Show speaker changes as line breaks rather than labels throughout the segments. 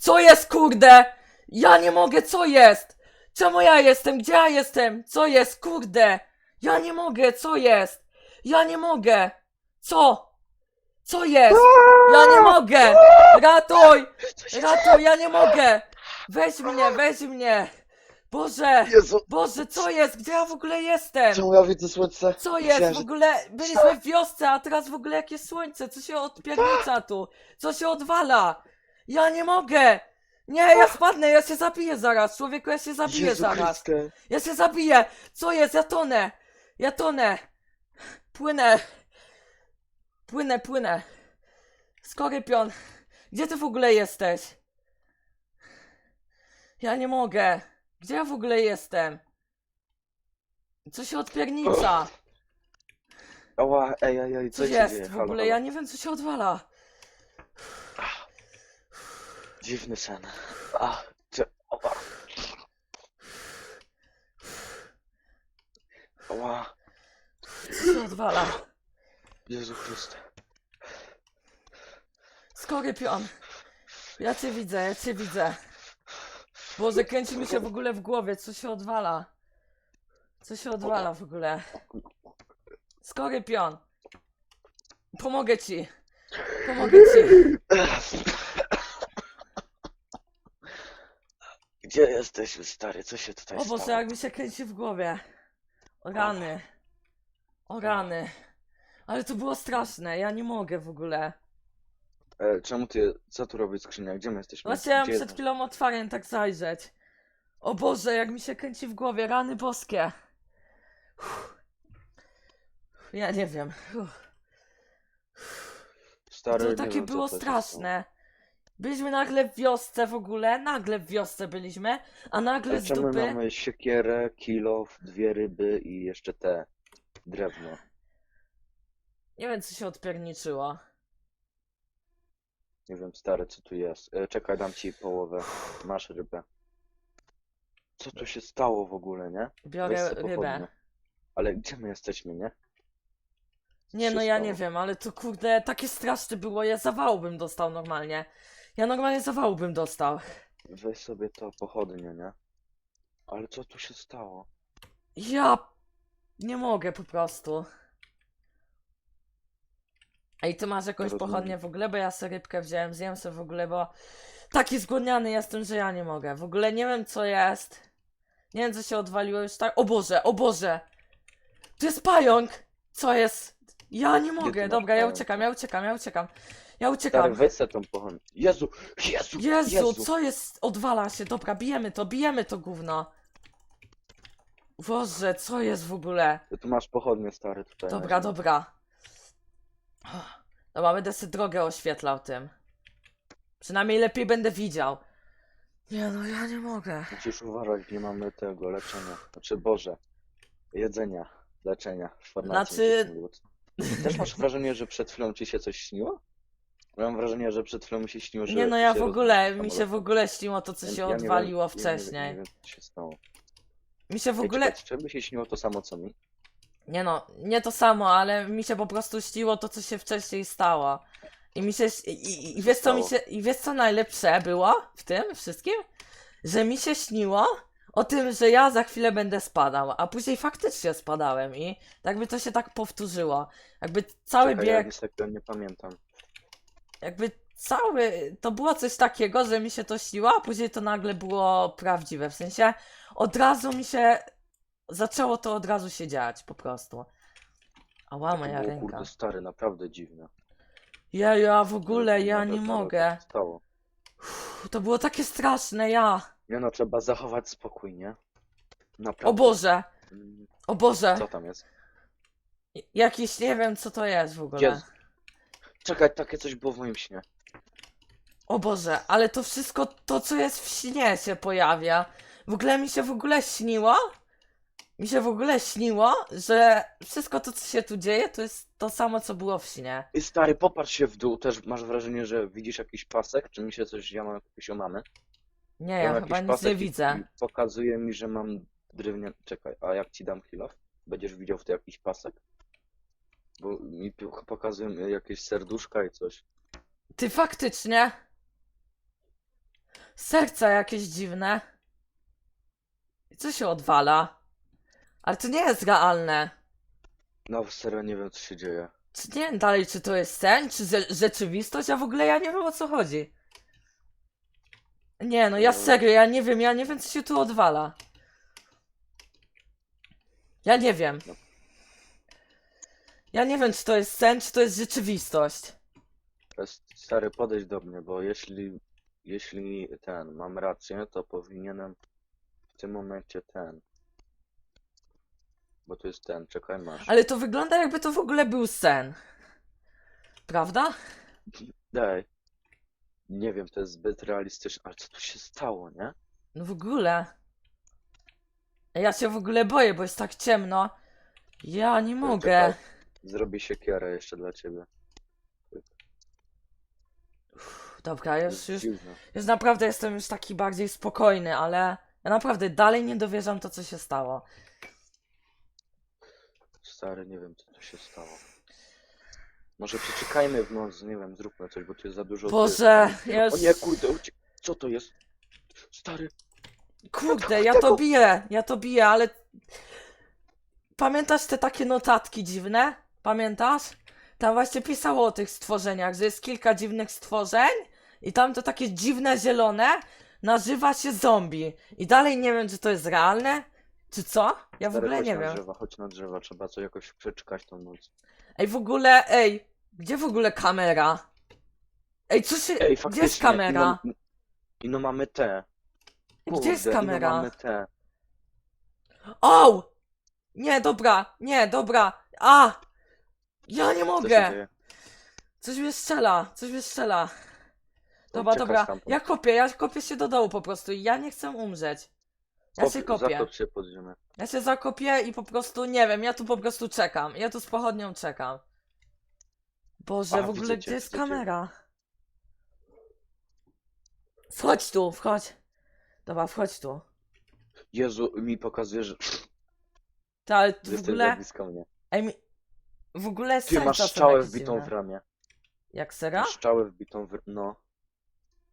Co jest, kurde? Ja nie mogę, co jest? Czemu ja jestem? Gdzie ja jestem? Co jest, kurde? Ja nie mogę, co jest? Ja nie mogę. Co? Co jest? Ja nie mogę! Ratuj! Ratuj, ja nie mogę! Weź mnie, weź mnie! Boże!
Jezu,
Boże, co jest? Gdzie ja w ogóle jestem?
czemu ja widzę słońce?
Co
Myślałem,
jest? W
że-
ogóle byliśmy w wiosce, a teraz w ogóle jakie słońce? Co się odpiernicza tu? Co się odwala? Ja nie mogę! Nie, ja spadnę, ja się zabiję zaraz, człowieku, ja się zabiję
Jezu
zaraz.
Chryste.
Ja się zabiję! Co jest? Ja tonę! Ja tonę! Płynę! Płynę, płynę! Skorypion! Gdzie ty w ogóle jesteś? Ja nie mogę! Gdzie ja w ogóle jestem? Co się odpiernicza?
Ała, ej, ej, ej,
Co
co się
jest
dzieje?
w
Halo,
ogóle?
halo.
Ja nie wiem, co się odwala.
Dziwny sen. A, cze... Ała. Ała,
Co się odwala?
Jezu Chryste.
Skorypion! Ja cię widzę, ja cię widzę. Boże, kręci mi się w ogóle w głowie, co się odwala? Co się odwala w ogóle? Skorypion! Pomogę ci! Pomogę ci!
Gdzie jesteś, stary? Co się tutaj
O Boże,
stało?
jak mi się kręci w głowie. O rany. O rany. Ale to było straszne, ja nie mogę w ogóle.
E, czemu ty, co tu robi skrzynia? Gdzie my jesteśmy?
Właśnie ja
Gdzie
przed
jest-
chwilą otwarłem tak zajrzeć. O Boże, jak mi się kręci w głowie, rany boskie. Uff. Ja nie wiem. Uff.
Stary,
To
nie
takie
wiem, co
było
to się
straszne. Byliśmy nagle w wiosce w ogóle, nagle w wiosce byliśmy, a nagle z
Czemu
dupy...
mamy siekierę, kilof, dwie ryby i jeszcze te drewno?
Nie wiem, co się odpierniczyło.
Nie wiem, stary, co tu jest. E, czekaj, dam ci połowę. Masz rybę. Co tu się stało w ogóle, nie?
Biorę
Weź se
rybę.
pochodnie. Ale gdzie my jesteśmy, nie?
Nie no, ja nie wiem, ale to kurde, takie straszne było, ja zawału bym dostał normalnie. Ja normalnie zawału bym dostał.
Weź sobie to pochodnie, nie? Ale co tu się stało?
Ja nie mogę po prostu. Ej, ty masz jakąś
Rozumiem.
pochodnię w ogóle, bo ja sobie rybkę wziąłem, zjem sobie w ogóle, bo taki zgłodniany jestem, że ja nie mogę. W ogóle nie wiem co jest. Nie wiem co się odwaliło już tak. O Boże, o Boże! To jest pająk! Co jest? Ja nie mogę.
masz
Dobra, ja
pająka?
uciekam, ja uciekam, ja uciekam. Ja
Stary,
uciekam.
weź se tą pochodnię. Jezu! Jezu!
Jezu, co jest? Odwala się. Dobra, bijemy to, bijemy to gówno. Boże, co jest w ogóle?
Ty tu masz pochodnie, stary, tutaj.
Dobra, dobra. Dobra, będę sobie drogę oświetlał tym. Przynajmniej lepiej będę widział. Nie no, ja nie mogę.
Musisz uważać, nie mamy tego leczenia. Znaczy, Boże. Jedzenia, leczenia. w farmacji
Znaczy-.
Też masz wrażenie, że przed chwilą ci się coś śniło? Mam wrażenie, że przed chwilą mi się śniło, że
Nie no, ja w ogóle, mi się w ogóle śniło to, co
Ja-
się
ja
odwaliło
ja
wcześniej.
Nie wiem, co się stało.
Mi się w ogóle,
czy mi się śniło to samo, co mi?
nie no, nie to samo, ale mi się po prostu śniło to, co się wcześniej stało. I mi się, i, i, i wiesz co mi się, i wiesz co najlepsze było w tym wszystkim? Że mi się śniło o tym, że ja za chwilę będę spadał, a później faktycznie spadałem i jakby to się tak powtórzyło. Jakby cały
Czekaj, ja
bieg,
niestety nie pamiętam.
Jakby cały, to było coś takiego, że mi się to śniło, a później to nagle było prawdziwe. W sensie od razu mi się, zaczęło to od razu się dziać po prostu. Ała,
To
moja
było,
ręka.
kurde, stary, naprawdę dziwne.
Ja, ja w ogóle, ja nie mogę.
Tak się stało.
Uff, To było takie straszne, ja.
Nie no, trzeba zachować spokój, nie? Naprawdę.
O Boże,
Mm,
o Boże.
Co tam jest?
Jakiś, nie wiem co to jest w ogóle.
Jezu. Czekaj, takie coś było w moim śnie.
O Boże, ale to wszystko, to co jest w śnie się pojawia. W ogóle mi się w ogóle śniło, mi się w ogóle śniło, że wszystko to co się tu dzieje to jest to samo co było w śnie.
I stary, popatrz się w dół, też masz wrażenie, że widzisz jakiś pasek? Czy mi się coś, ja mam jakieś omamy?
Nie,
mam
ja
jakiś
chyba nic
pasek
nie
i-
widzę.
I pokazuje mi, że mam drewniany... Czekaj, a jak ci dam chwilę? Będziesz widział w tym jakiś pasek? Bo mi pokazują jakieś serduszka i coś.
Ty faktycznie? Serca jakieś dziwne. I Co się odwala? Ale to nie jest realne.
No serio nie wiem co się dzieje.
Czy nie wiem dalej, czy to jest sen, czy ze- rzeczywistość, a w ogóle ja nie wiem o co chodzi. Nie, no ja
No.
serio, ja nie wiem, ja nie wiem co się tu odwala. Ja nie wiem. Ja nie wiem, czy to jest sen, czy to jest rzeczywistość.
Teraz, Stary, podejdź do mnie, bo jeśli, jeśli ten, mam rację, to powinienem w tym momencie ten. Bo to jest ten, czekaj, masz.
Ale to wygląda jakby to w ogóle był sen. Prawda?
Daj. Nie wiem, to jest zbyt realistyczne, ale co tu się stało, nie?
No w ogóle. Ja się w ogóle boję, bo jest tak ciemno. Ja nie mogę.
Czekaj, Zrobię siekierę jeszcze dla ciebie.
Dobra, już,
jest
już,
dziwne.
już naprawdę jestem już taki bardziej spokojny, ale ja naprawdę dalej nie dowierzam to, co się stało.
Stary, nie wiem, co tu się stało. Może przeczekajmy w noc, nie wiem, zróbmy coś, bo tu jest za dużo
Boże, ja
O
już...
nie, kurde, ucie... co to jest? Stary,
Kurde, ja to biję, ja to biję, ale... Pamiętasz te takie notatki dziwne? Pamiętasz? Tam właśnie pisało o tych stworzeniach, że jest kilka dziwnych stworzeń i tam to takie dziwne zielone nazywa się zombie. I dalej nie wiem, czy to jest realne, czy co? Ja w
stary,
ogóle
chodź
nie
na
wiem.
drzewa, chodź na drzewa, trzeba co jakoś przeczekać tą noc.
Ej, w ogóle, ej, gdzie w ogóle kamera? Ej, co się...
Ej,
Gdzie
faktycznie,
jest kamera?
Ino, ino mamy te.
Gdzie jest
Kurde, Ino
kamera?
mamy te.
O! Nie, dobra, nie, dobra. A! Ja nie
Co się
mogę!
dzieje?
Coś mnie strzela, coś mnie strzela. Dobra,
Uciekaj
dobra.
stamtąd.
Ja kopię, ja kopię się do dołu po prostu i ja nie chcę umrzeć. Ja się kopię.
Zakop się pod ziemię.
Ja się zakopię i po prostu, nie wiem, ja tu po prostu czekam. Ja tu z pochodnią czekam. Boże,
A,
w ogóle
widzę
gdzie jest
widzę cię.
kamera? Wchodź tu, wchodź. Dobra, wchodź tu.
Jezu, mi pokazuje, że
Ta, ale
że
w
jesteś
ogóle,
za blisko mnie.
ej, mi... W ogóle
Ty masz
są jakieś
wbitą
dziwne.
w ramię.
Jak sera?
Masz strzałę wbitą w... No.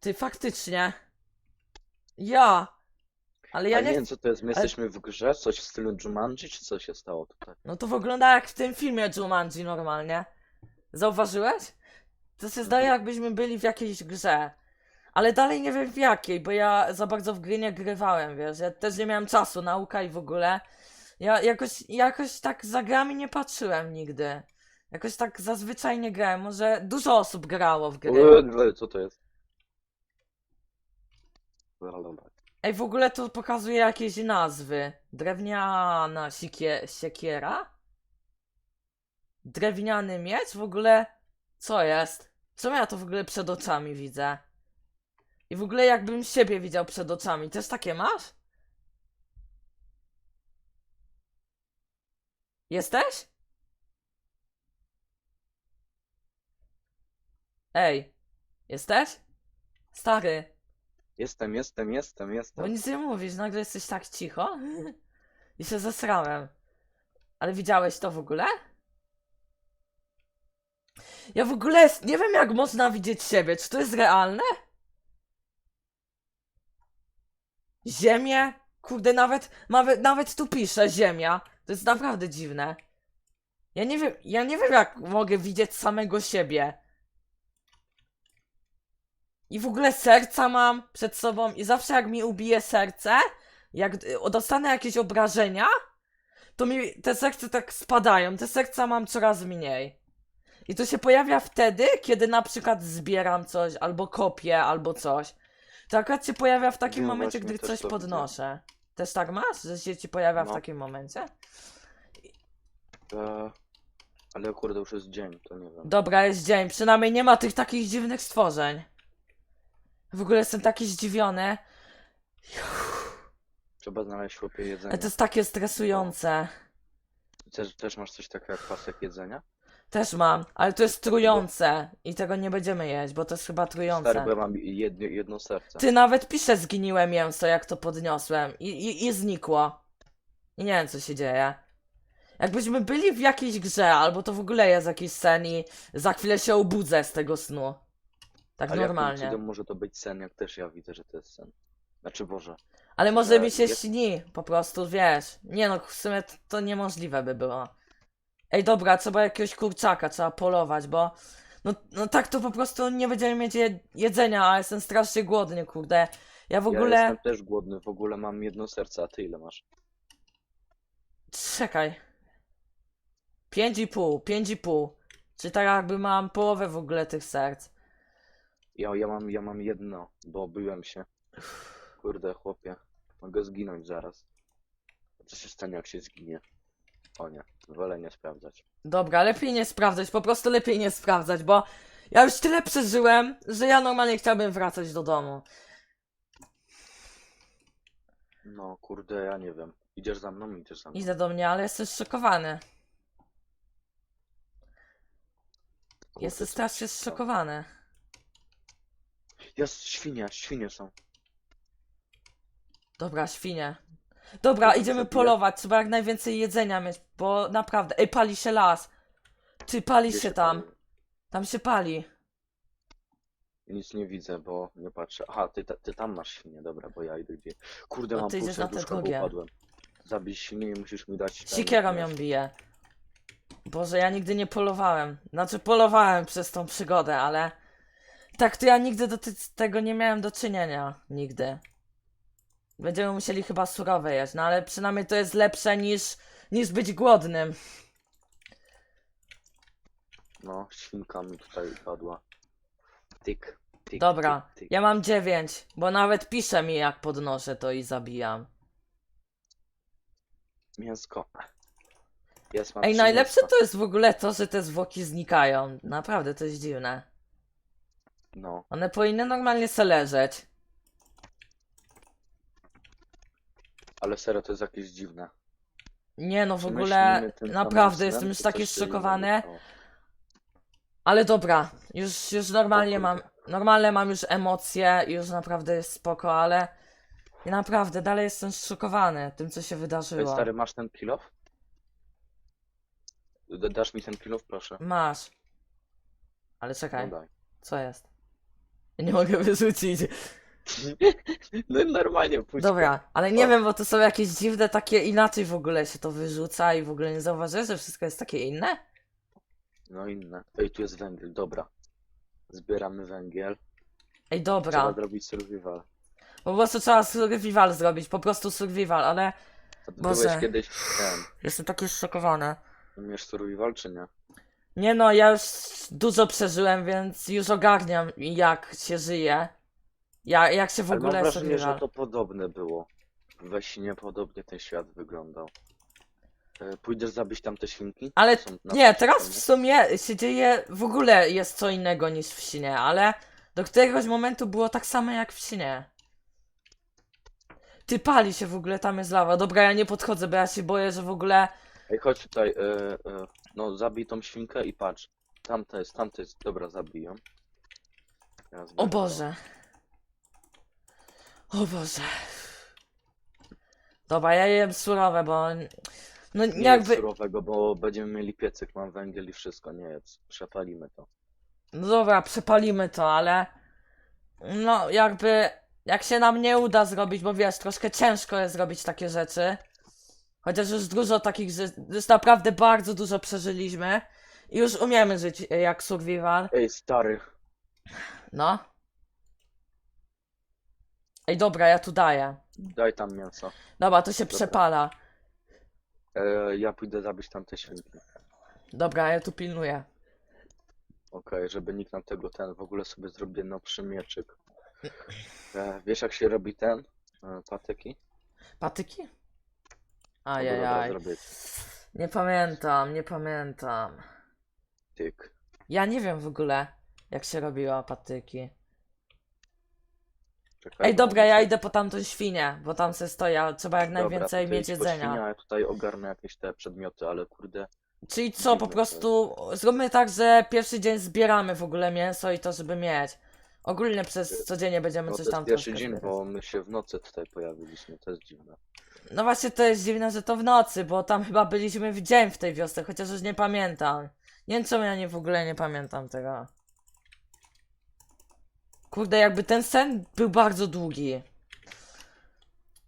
Ty, faktycznie. Ja. Ale ja
Ja
nie
nie wiem co to jest, my
ale-
jesteśmy w grze, coś w stylu Jumanji, czy co się stało tutaj?
No to wygląda jak w tym filmie Jumanji normalnie. Zauważyłeś? To się zdaje jakbyśmy byli w jakiejś grze. Ale dalej nie wiem w jakiej, bo ja za bardzo w gry nie grywałem, wiesz. Ja też nie miałem czasu, nauka i w ogóle. Ja jakoś, jakoś tak za grami nie patrzyłem nigdy. Jakoś tak zazwyczaj nie grałem. Może dużo osób grało w gry.
Eee, Co to jest? Dobra.
Ej, w ogóle to pokazuje jakieś nazwy. Drewniana siekie siekiera? Drewniany miecz? W ogóle co jest? Co ja to w ogóle przed oczami widzę? I w ogóle jakbym siebie widział przed oczami. Też takie masz? Jesteś? Ej, jesteś? Stary.
Jestem, jestem, jestem,
Bo
jestem.
nic nie mówisz, nagle jesteś tak cicho i się zesrałem. Ale widziałeś to w ogóle? Ja w ogóle s- nie wiem jak można widzieć siebie, czy to jest realne? Ziemię? Kurde, nawet, nawet, nawet tu pisze ziemia. To jest naprawdę dziwne. Ja nie wiem, ja nie wiem jak mogę widzieć samego siebie. I w ogóle serca mam przed sobą i zawsze jak mi ubije serce, jak dostanę jakieś obrażenia, to mi te serca tak spadają. Te serca mam coraz mniej. I to się pojawia wtedy, kiedy na przykład zbieram coś, albo kopię, albo coś. To akurat się pojawia w takim
No
momencie, gdy coś
widzę.
Też tak masz? Że się ci pojawia w
No.
takim momencie?
Eee, ale kurde, już jest dzień, to nie wiem.
Dobra, jest dzień. Przynajmniej nie ma tych takich dziwnych stworzeń. W ogóle jestem taki zdziwiony.
Trzeba znaleźć chłopie jedzenie.
Ale to jest takie stresujące.
Też, też masz coś takiego jak pasek jedzenia?
Też mam, ale to jest trujące i tego nie będziemy jeść, bo to jest chyba
Stary,
trujące.
bo ja mam jedno, jedno serce.
Ty nawet pisze zgniłe mięso, jak to podniosłem i, i, i znikło. I nie wiem, co się dzieje. Jakbyśmy byli w jakiejś grze, albo to w ogóle jest jakiś sen i za chwilę się obudzę z tego snu. Tak
Ale jakim
normalnie.
cudem może to być sen, jak też ja widzę, że to jest sen. Znaczy Boże.
Ale może
że
mi się
jest-
śni, po prostu, wiesz. Nie no, w sumie to, to niemożliwe by było. Ej, dobra, trzeba jakiegoś kurczaka, trzeba polować, bo... No, no tak to po prostu nie będziemy mieć je jedzenia, a jestem strasznie głodny, kurde. Ja w
Ja
ogóle...
jestem też głodny, w ogóle mam jedno serce, a ty ile masz?
Czekaj. Pięć i pół, pięć i pół. Czy tak jakby mam połowę w ogóle tych serc.
Ja, ja mam, ja mam jedno, bo byłem się. Kurde, chłopie. Mogę zginąć zaraz. Co się stanie, jak się zginie? O nie, wolę nie sprawdzać.
Dobra, lepiej nie sprawdzać, po prostu lepiej nie sprawdzać, bo ja już tyle przeżyłem, że ja normalnie chciałbym wracać do domu.
No, kurde, ja nie wiem. Idziesz za mną, idziesz za mną.
Idę do mnie, ale.
Kurde,
Jestem
co-
strasznie zszokowany.
Jest świnie, świnie są.
Dobra, świnie. Dobra, idziemy polować, trzeba jak najwięcej jedzenia mieć, bo naprawdę... Ej, pali się las. Ty, pali
Gdzie
się tam.
pali?
Tam się pali.
Nic nie widzę, bo nie patrzę. Aha, ty, ta- ty tam masz świnie, dobra, bo ja idę gdzie. Kurde,
No
mam
ty
pół
idziesz na te
serduszka, bo
drugie.
upadłem. Zabij świnię i musisz mi dać... ten,
ją bije. Boże, ja nigdy nie polowałem. Znaczy, polowałem przez tą przygodę, ale... Tak, to ja nigdy do ty- tego nie miałem do czynienia. Nigdy. Będziemy musieli chyba surowe jeść, no ale przynajmniej to jest lepsze niż, niż być głodnym.
No, świnka mi tutaj padła. Tyk, tyk,
Dobra,
tyk, tyk.
ja mam dziewięć, bo nawet pisze mi jak podnoszę to i zabijam.
Mięsko. Jest, mam
Ej,
trzy
najlepsze
mięska.
to jest w ogóle to, że te zwłoki znikają. Naprawdę, to jest dziwne.
No,
One powinny normalnie se leżeć.
Ale serio, to jest jakieś dziwne.
Nie no, w ogóle
tym
naprawdę
samym
jestem
snem,
już
czy
taki
coś się innego
zszokowany. Ale dobra, już, już normalnie mam,
kurde.
normalne mam już emocje, już naprawdę jest spoko, ale ja naprawdę dalej jestem zszokowany tym, co się
Ej,
wydarzyło.
stary, masz ten kilof? D- Dasz mi ten kilof, proszę.
Masz. Ale
No
czekaj,
daj.
co jest? Nie mogę wyrzucić.
No normalnie, pójdź.
Dobra, ale nie wiem, bo to są jakieś dziwne takie, inaczej w ogóle się to wyrzuca i w ogóle nie zauważyłeś, że wszystko jest takie inne?
No inne. Ej, tu jest węgiel, dobra. Zbieramy węgiel.
Ej,
Trzeba
dobra,
zrobić survival.
po prostu trzeba survival zrobić, po prostu survival, ale
A ty
Boże.
byłeś kiedyś ten.
jestem taki zszokowany.
Umiesz survival czy nie?
Nie no, ja już dużo przeżyłem, więc już ogarniam jak się żyje. Jak, jak się w
Ale mam wrażenie, że to podobne było. We śnie podobnie ten świat wyglądał. E, Pójdziesz zabić tam te świnki?
Ale
Są na
Nie, teraz w sumie się dzieje, w ogóle jest co innego niż w śnie, ale do któregoś momentu było tak samo jak w śnie. Ty pali się w ogóle, tam jest lawa. Dobra, ja nie podchodzę, bo ja się boję, że w ogóle...
Ej, chodź tutaj. E, e, no, zabij tą świnkę i patrz. Tamta jest, tamta jest. Dobra, zabij ją. Ja
O
zbieram to.
Boże. O Boże. Dobra, ja jem surowe, bo... No
Nie
jakby...
jedz surowego, bo będziemy mieli piecyk, mam węgiel i wszystko, nie jedz. Przepalimy to.
No dobra, przepalimy to, ale no jakby jak się nam nie uda zrobić, bo wiesz, troszkę ciężko jest zrobić takie rzeczy. Chociaż już dużo takich, że już naprawdę bardzo dużo przeżyliśmy i już umiemy żyć e, jak survival.
Ej, stary.
No. Ej, dobra, ja tu daję.
Daj tam mięso.
Dobra, to się
Dobra.
przepala.
E, ja pójdę zabić tam te świnki.
Dobra, ja tu pilnuję.
Okej, żeby nikt nam tego ten, w ogóle sobie zrobię nowszy mieczyk. E, wiesz jak się robi ten? E, patyki?
Patyki?
Dobra,
Ajajaj.
zrobię
Nie pamiętam, nie pamiętam.
tyk.
Ja nie wiem w ogóle, jak się robiło patyki.
Czekaj,
Ej, dobra, ja idę po tamtą świnię, bo tam se stoi, a trzeba jak najwięcej
tutaj
mieć jedzenia.
a ja tutaj ogarnę jakieś te przedmioty, ale kurde.
Czyli co, po
Dziwne to
prostu zróbmy tak, że pierwszy dzień zbieramy w ogóle mięso i to, żeby mieć. Ogólnie przez codziennie będziemy
No
coś tam
jest pierwszy
troszkę
dzień,
zbierać.
bo my się w nocy tutaj pojawiliśmy, to jest dziwne.
No właśnie to jest dziwne, że to w nocy, bo tam chyba byliśmy w dzień w tej wiosce, chociaż już nie pamiętam. Nie wiem czemu ja nie w ogóle nie pamiętam tego. Kurde, jakby ten sen był bardzo długi.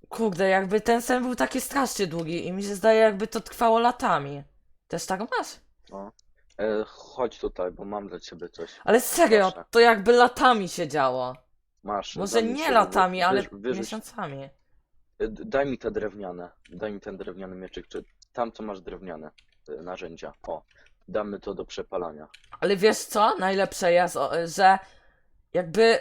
Kurde, jakby ten sen był taki strasznie długi i mi się zdaje, jakby to trwało latami. Też tak masz?
No. E, chodź tutaj, bo mam dla ciebie coś.
Ale serio,
Proszę.
to jakby latami się działo.
Masz.
Może nie
się,
latami, ale
wyrzuć.
miesiącami.
E, d- Daj mi te drewniane. Daj mi ten drewniany mieczyk, czy tam co masz drewniane e, narzędzia. O, damy to do przepalania.
Ale wiesz co? Najlepsze jest, o, że jakby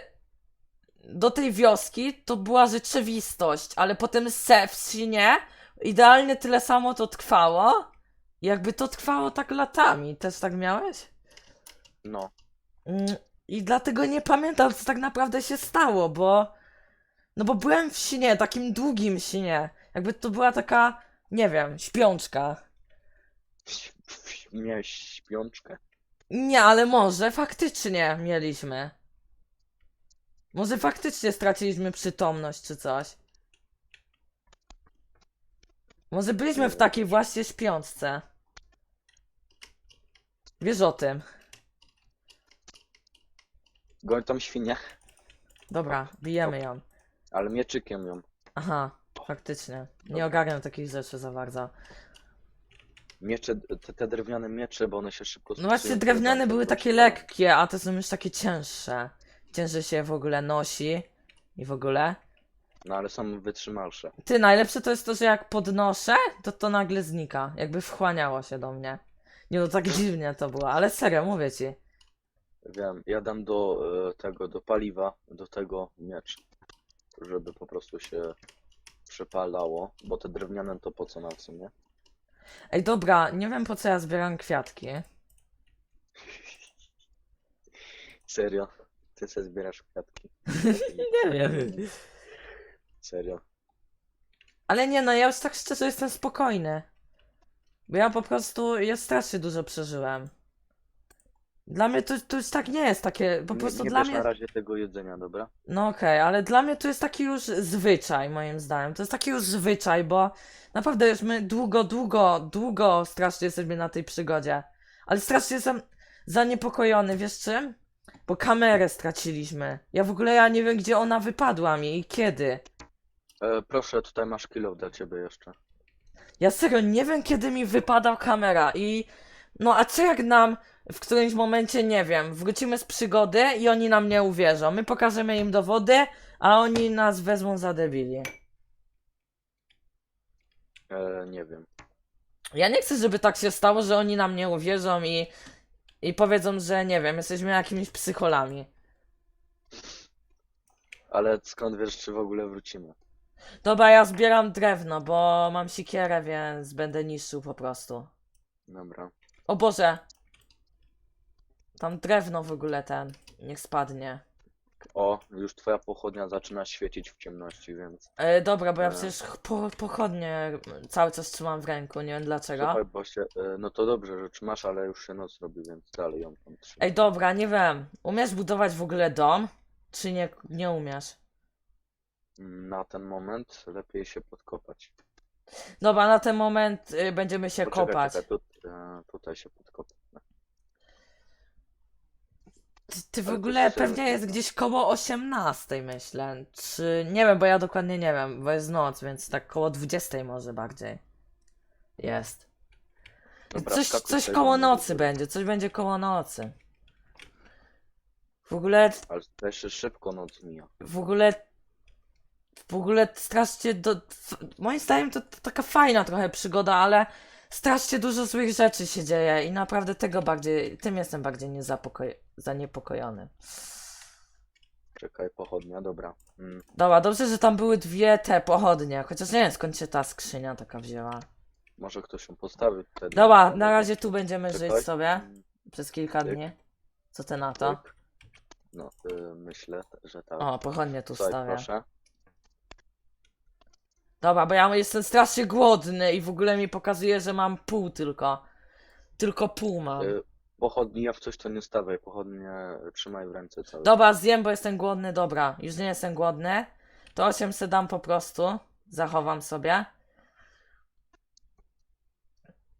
do tej wioski to była rzeczywistość, ale potem se w śnie idealnie tyle samo to trwało. Jakby to trwało tak latami. Też tak miałeś?
No.
Mm, I dlatego nie pamiętam, co tak naprawdę się stało, bo. No bo byłem w śnie, takim długim śnie. Jakby to była taka, nie wiem, śpiączka.
Ś- Miałeś śpiączkę?
Nie, ale może faktycznie mieliśmy. Może faktycznie straciliśmy przytomność czy coś. Może byliśmy w takiej właśnie śpiączce. Wiesz o tym.
Goń tą świnię,
Dobra, bijemy ją.
ale mieczykiem ją.
Aha, faktycznie. Nie
Dobra.
ogarniam takich rzeczy za bardzo.
Miecze, te, te drewniane miecze, bo one się szybko
No właśnie drewniane były takie lekkie, a te są już takie cięższe. Ciężej się w ogóle nosi i w ogóle.
No ale są wytrzymalsze.
Ty, najlepsze to jest to, że jak podnoszę, to to nagle znika. Jakby wchłaniało się do mnie. Nie no, tak dziwnie to było, ale serio, mówię ci.
Wiem, ja dam do e, tego, do paliwa, do tego miecz, żeby po prostu się przepalało, bo te drewniane to po co nam w sumie?
Ej, dobra, nie wiem po co ja zbieram kwiatki.
Serio? Ty se zbierasz kwiatki?
Nie wiem.
Serio?
Ale nie no, ja już tak szczerze jestem spokojny. Bo ja po prostu, ja strasznie dużo przeżyłem. Dla mnie to, to już tak nie jest takie, po
Nie,
prostu
nie
dla
bierz
mnie...
na razie tego jedzenia, dobra?
No okej, ale dla mnie to jest taki już zwyczaj, moim zdaniem. To jest taki już zwyczaj, bo naprawdę już my długo, długo, długo strasznie jesteśmy na tej przygodzie. Ale strasznie jestem zaniepokojony, wiesz czym? Bo kamerę straciliśmy. Ja w ogóle ja nie wiem, gdzie ona wypadła mi i kiedy.
E, proszę, tutaj masz kilo dla ciebie jeszcze.
Ja serio nie wiem, kiedy mi wypada kamera i... No a co jak nam w którymś momencie, nie wiem, wrócimy z przygody i oni nam nie uwierzą. My pokażemy im dowody, a oni nas wezmą za debili.
E, nie wiem.
Ja nie chcę, żeby tak się stało, że oni nam nie uwierzą i, i powiedzą, że nie wiem, jesteśmy jakimiś psycholami.
Ale skąd wiesz, czy w ogóle wrócimy?
Dobra, ja zbieram drewno, bo mam sikierę, więc będę niszczył po prostu.
Dobra.
O Boże! Tam drewno w ogóle ten, niech spadnie.
O, już twoja pochodnia zaczyna świecić w ciemności, więc...
E, dobra, bo ja
E.
przecież po, pochodnie cały czas trzymam w ręku, nie wiem dlaczego.
Słuchaj, bo się... E, no to dobrze, że trzymasz, ale już się noc robi, więc dalej ją tam trzymaj.
Ej, dobra, nie wiem. Umiesz budować w ogóle dom? Czy nie, nie umiesz?
Na ten moment lepiej się podkopać.
Dobra, na ten moment y, będziemy się
Poczekaj,
kopać.
czekaj, tu, e, tutaj się podkopać.
Ty, ty w
Ale
ogóle pewnie jest gdzieś koło 18, myślę. Czy nie wiem, bo ja dokładnie nie wiem, bo jest noc, więc tak koło 20 może bardziej. Jest.
Dobra,
coś coś
tutaj
koło nocy będzie, coś będzie koło nocy. W ogóle,
Ale też szybko noc mija.
w ogóle, w ogóle strasznie do, f- moim zdaniem to, to taka fajna trochę przygoda, ale strasznie dużo złych rzeczy się dzieje i naprawdę tego bardziej, tym jestem bardziej niezapokoj, zaniepokojony.
Czekaj, pochodnia, dobra. Mm,
Dobra, dobrze, że tam były dwie te pochodnie, chociaż nie wiem skąd się ta skrzynia taka wzięła.
może ktoś ją postawi wtedy.
Dobra, na razie tu będziemy
Czekaj.
żyć sobie przez kilka
Tyk.
dni. Co ty na to?
tyk. No, y, myślę, że tak.
O, pochodnie tu
Tutaj,
stawiam.
proszę.
Dobra, bo ja jestem strasznie głodny i w ogóle mi pokazuje, że mam pół tylko. Tylko pół mam.
Y, pochodni, ja w coś to nie stawiaj, pochodnie trzymaj w ręce cały
Dobra, zjem, bo jestem głodny, dobra. Już nie jestem głodny. To 800 dam po prostu. Zachowam sobie.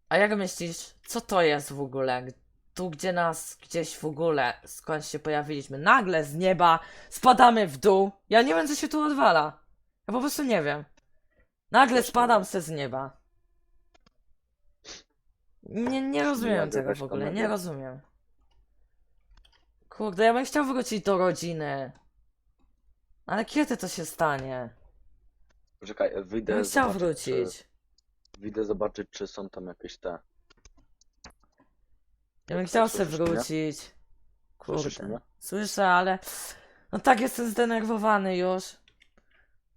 A jak myślisz, co to jest w ogóle? tu, gdzie nas gdzieś w ogóle, skąd się pojawiliśmy, nagle z nieba spadamy w dół. Ja nie wiem, co się tu odwala. Ja po prostu nie wiem. Nagle spadam se z nieba. Nie, nie rozumiem tego w ogóle, nie rozumiem. Kurde, ja bym chciał wrócić do rodziny. Ale kiedy to się stanie?
Czekaj,
Ja
wyjdę
bym chciał
zobaczyć, czy-
wrócić.
Wyjdę zobaczyć, czy są tam jakieś te.
Ja bym chciał
mnie?
wrócić. Kurde.
mnie?
Słyszę, ale no tak jestem zdenerwowany już.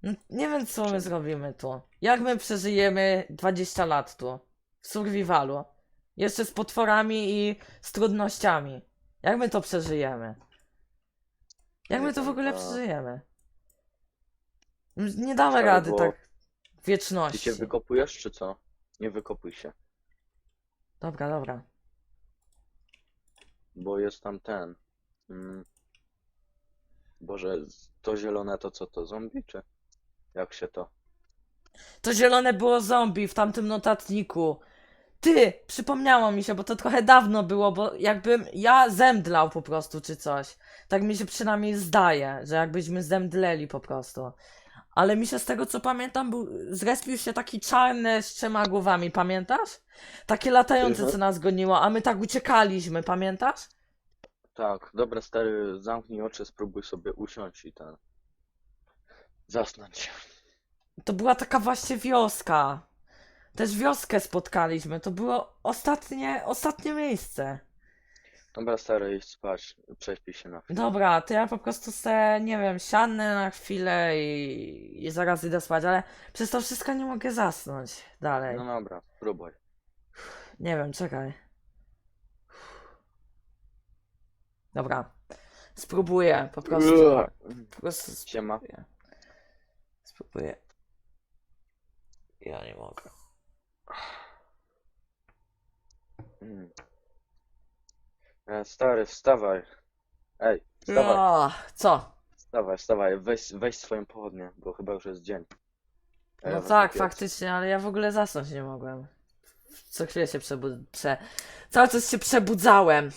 No, Nie wiem, co my zrobimy tu. Jak my przeżyjemy 20 lat tu? W survivalu. Jeszcze z potworami i z trudnościami. Jak my to przeżyjemy? Jak my to w ogóle
to-
przeżyjemy? Nie damy
Trzeba
rady
było-
tak
Ty
wieczności.
się wykopujesz, czy co? Nie wykopuj się,
Dobra, dobra.
bo jest tam ten. Mm, Boże, to zielone to co to? Zombie, czy? Jak się to?
To zielone było zombie w tamtym notatniku. Ty, przypomniało mi się, bo to trochę dawno było, bo jakbym ja zemdlał po prostu, czy coś. Tak mi się przynajmniej zdaje, że jakbyśmy zemdleli po prostu. Ale mi się z tego co pamiętam, był, zrespił się taki czarny z trzema głowami, pamiętasz? Takie latające,
Mhm.
co nas goniło, a my tak uciekaliśmy, pamiętasz?
Tak, dobra stary, zamknij oczy, spróbuj sobie usiąść i ten. Zasnąć.
To była taka właśnie wioska. Też wioskę spotkaliśmy, to było ostatnie, ostatnie miejsce.
Dobra stary, idź spać, prześpij się na chwilę.
Dobra, to ja po prostu se, nie wiem, siadnę na chwilę i, i zaraz idę spać, ale przez to wszystko nie mogę zasnąć dalej.
No dobra, spróbuj.
Nie wiem, czekaj. Dobra. Spróbuję, po prostu. Po prostu
Siema.
spróbuję. Spróbuję. Ja nie mogę.
Mm. E, Stary, wstawaj. Ej, wstawaj,
O, co?
wstawaj, wstawaj, weź, weź swoją pochodnię, bo chyba już jest dzień. E,
No
wezmę
tak,
piec.
faktycznie, ale ja w ogóle zasnąć nie mogłem. Co chwilę się przebud... Prze... Cały czas się przebudzałem.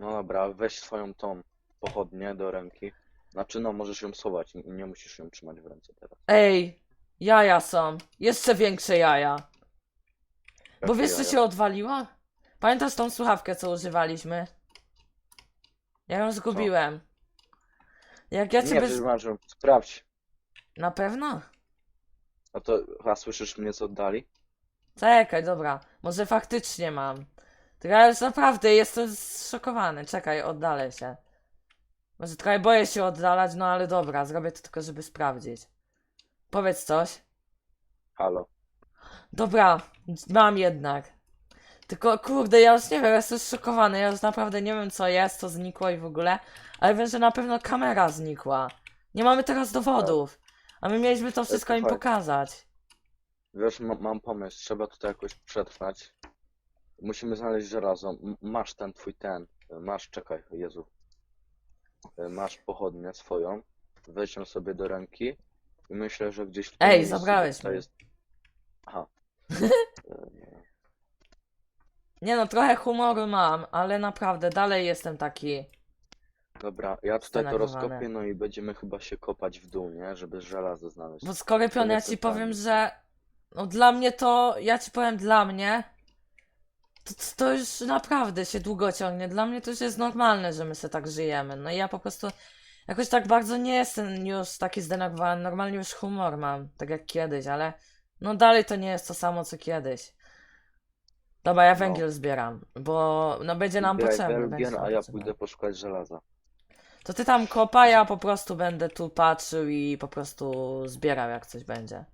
No dobra, weź swoją tą pochodnię do ręki. Znaczy no, możesz ją schować, nie, nie musisz ją trzymać w ręce teraz.
Ej, jaja są. Jeszcze większe jaja. Bo
Jakie
wiesz, co
jaja?
się odwaliło? Pamiętasz tą słuchawkę, co używaliśmy? Ja ją zgubiłem. Jak ja
Nie,
ciebie...
przecież ją, sprawdź.
Na pewno?
No to, a słyszysz mnie z oddali?
Czekaj, dobra. Może faktycznie mam. Tylko ja już naprawdę jestem zszokowany. Czekaj, oddalę się. Może trochę boję się oddalać, no ale dobra, zrobię to tylko, żeby sprawdzić. Powiedz coś.
Halo.
Dobra, mam jednak. Tylko kurde, ja już nie wiem, jestem zszokowany, ja już naprawdę nie wiem co jest, co znikło i w ogóle, ale wiem, że na pewno kamera znikła. Nie mamy teraz dowodów, a my mieliśmy to wszystko im
słuchaj.
pokazać.
Wiesz, ma, mam pomysł, trzeba tutaj jakoś przetrwać. Musimy znaleźć żelazo. M- masz ten twój ten. Masz, czekaj, Jezu. Masz pochodnię swoją. Weź ją sobie do ręki. Myślę, że gdzieś
Ej,
miejscu
zabrałeś
to jest. Aha. E,
Nie no, trochę humoru mam, ale naprawdę dalej jestem taki.
Dobra, ja tutaj to
Zdenerwowany.
rozkopię, no i będziemy chyba się kopać w dół, nie? Żeby żelazo znaleźć.
Bo Skorypion, ja
jest
ci powiem, że no dla mnie to, ja ci powiem dla mnie, to, to już naprawdę się długo ciągnie. Dla mnie to już jest normalne, że my sobie tak żyjemy. No i ja po prostu jakoś tak bardzo nie jestem już taki zdenerwowany. Normalnie już humor mam, tak jak kiedyś, ale no dalej to nie jest to samo co kiedyś. Dobra, ja
No.
węgiel zbieram, bo no będzie nam
Zbieraj
potrzebny.
węgiel,
będzie nam
a ja
potrzebny.
pójdę poszukać żelaza.
To ty tam kopa, ja po prostu będę tu patrzył i po prostu zbierał jak coś będzie.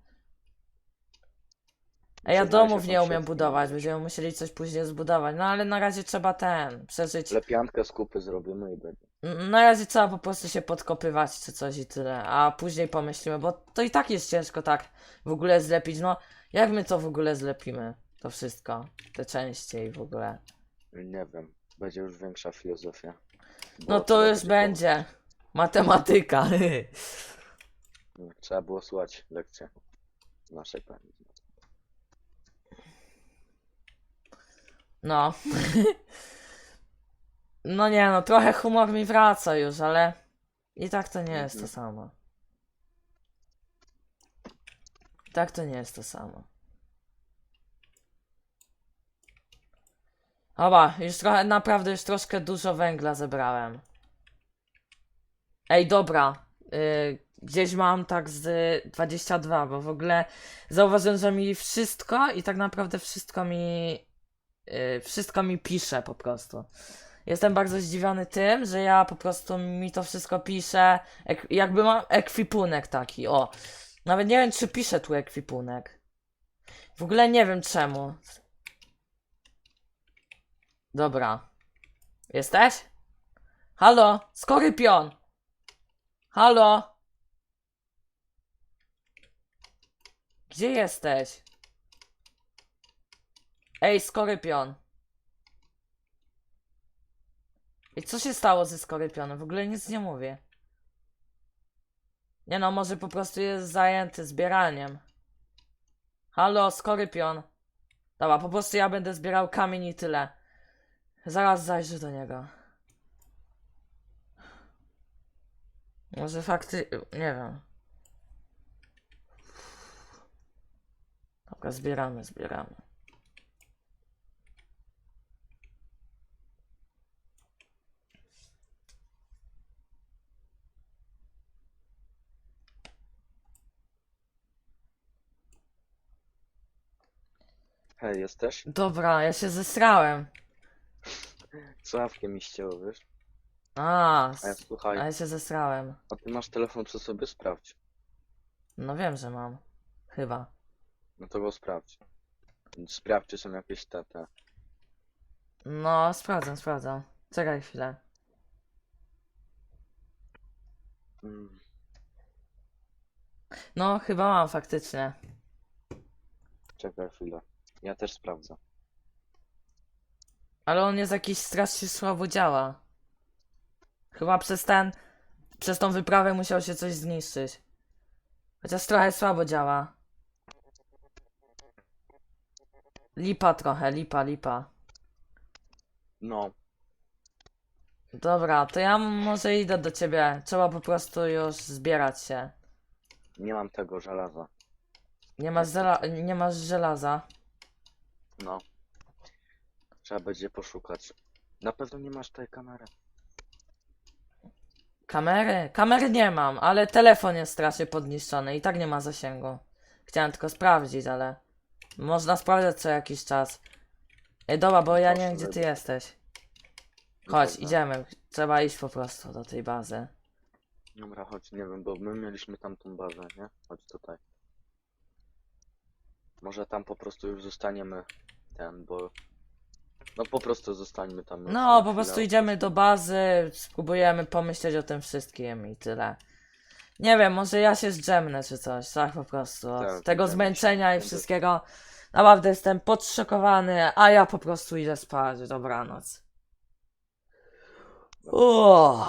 A ja
się,
domów nie umiem budować, będziemy musieli coś później zbudować. No ale na razie trzeba ten, przeżyć.
Lepiankę z kupy zrobimy i będzie.
Na razie trzeba po prostu się podkopywać czy coś i tyle, a później pomyślimy, bo to i tak jest ciężko tak w ogóle zlepić. No, jak my to w ogóle zlepimy? To wszystko, te części i w ogóle.
Nie wiem, będzie już większa filozofia.
No to
trzeba
już
będzie
będzie. Matematyka.
po- Trzeba było słuchać lekcję naszej pani.
No. no nie no, trochę humor mi wraca już, ale i tak to nie jest to
Mhm.
samo. Tak to nie jest to samo. Oba, już trochę, naprawdę już troszkę dużo węgla zebrałem. Ej, dobra. y, gdzieś mam tak z 22, bo w ogóle zauważyłem, że mi wszystko i tak naprawdę wszystko mi y, wszystko mi pisze po prostu. Jestem bardzo zdziwiony tym, że ja po prostu mi to wszystko pisze, ek, jakby mam ekwipunek taki, o. Nawet nie wiem, czy piszę tu ekwipunek. W ogóle nie wiem czemu. Dobra. Jesteś? Halo? Skorypion! Halo? Gdzie jesteś? Ej, Skorypion. I co się stało ze Skorypionem? W ogóle nic nie mówię. Nie no, może po prostu jest zajęty zbieraniem. Halo, Skorypion. Dobra, po prostu ja będę zbierał kamień i tyle. Zaraz zajrzę do niego. Może fakty... nie wiem. Dobra, zbieramy, zbieramy.
Hej, jesteś?
Dobra, ja się zesrałem.
Sławkiem mi ścięło, wiesz?
A,
A ja
s-
słuchaj,
a ja się zesrałem.
a ty masz telefon przy sobie? Sprawdź.
No wiem, że mam. Chyba.
No to go sprawdź. Sprawdź, czy są jakieś te, te.
No, sprawdzam, sprawdzam. Czekaj chwilę.
Mm,
No, chyba mam faktycznie.
czekaj chwilę. Ja też sprawdzę.
Ale on jest jakiś strasznie słabo działa. Chyba przez ten. Przez tą wyprawę musiał się coś zniszczyć. Chociaż trochę słabo działa. Lipa trochę, lipa, lipa.
No,
Dobra, to ja może idę do ciebie. Trzeba po prostu już zbierać się.
nie mam tego żelaza.
Nie masz, żela- nie masz żelaza.
No. Trzeba będzie poszukać. Na pewno nie masz tej kamery.
Kamery? Kamery nie mam, ale telefon jest strasznie podniszczony i tak nie ma zasięgu. Chciałem tylko sprawdzić, ale można sprawdzać co jakiś czas. Ej, dobra, bo ja nie wiem gdzie ty jesteś. Chodź, idziemy. Trzeba iść po prostu do tej bazy.
Dobra, chodź, nie wiem, bo my mieliśmy tam tą bazę, nie? Chodź tutaj. Może tam po prostu już zostaniemy ten, bo... No po prostu zostańmy tam
No, po prostu
chwilę.
idziemy do bazy, spróbujemy pomyśleć o tym wszystkim i tyle. Nie wiem, może ja się zdrzemnę czy coś, tak po prostu. Od
Tak,
tego
się.
zmęczenia i wszystkiego. Naprawdę jestem podszokowany, a ja po prostu idę spać. Dobranoc. Uff.